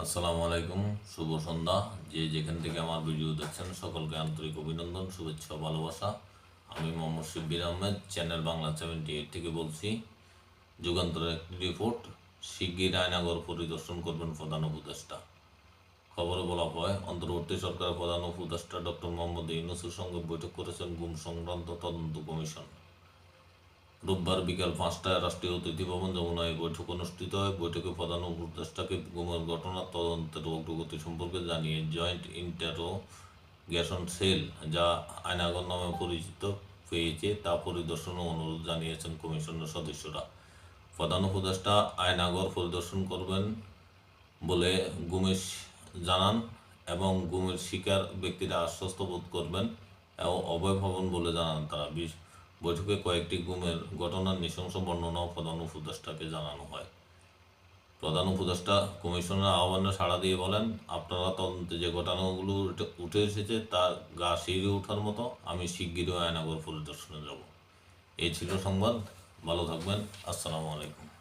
আসসালামু আলাইকুম, শুভ সন্ধ্যা। যে যেখান থেকে আমার ভিডিও দেখছেন, সকলকে আন্তরিক অভিনন্দন, শুভেচ্ছা, ভালোবাসা। আমি Mohammad Shibbir Ahmed, channel Bangla seventy eight থেকে বলছি। যুগান্তরের একটি রিপোর্ট শিগগির আয়নাগর পরিদর্শন করবেন প্রধান উপদেষ্টা। খবরে বলা হয়, অন্তর্বর্তী সরকারের প্রধান উপদেষ্টা ডক্টর মোহাম্মদ ইউনুসের সঙ্গে বৈঠক করেছেন গুম সংক্রান্ত তদন্ত কমিশন। রোববার বিকাল পাঁচটায় রাষ্ট্রীয় অতিথি ভবন যমুনায় বৈঠক অনুষ্ঠিত হয়। বৈঠকে প্রধান উপদেষ্টাকে গুমের ঘটনার তদন্তের অগ্রগতি সম্পর্কে জানিয়ে জয়েন্ট ইন্টারোগেশন সেল, যা আয়নাগর নামে পরিচিত, পেয়েছে। তা পরিদর্শনের অনুরোধ জানিয়েছেন কমিশনের সদস্যরা। প্রধান উপদেষ্টা আয়নাগর পরিদর্শন করবেন বলে গুমেশ জানান এবং গুমের শিকার ব্যক্তিরা আশ্বস্ত বোধ করবেন এবং অভয় ভবন বলে জানান তারা। বৈঠকে কয়েকটি গুমের ঘটনার নৃশংস বর্ণনাও প্রধান উপদেষ্টাকে জানানো হয়। প্রধান উপদেষ্টা কমিশনের আহ্বানে সাড়া দিয়ে বলেন, আপনারা তদন্তে যে ঘটনাগুলো উঠে- এসেছে তা গা শিরে ওঠার মতো আমি শিগগিরই আয়নাগর পরিদর্শনে যাব। এই ছিল সংবাদ। ভালো থাকবেন। আসসালামু আলাইকুম।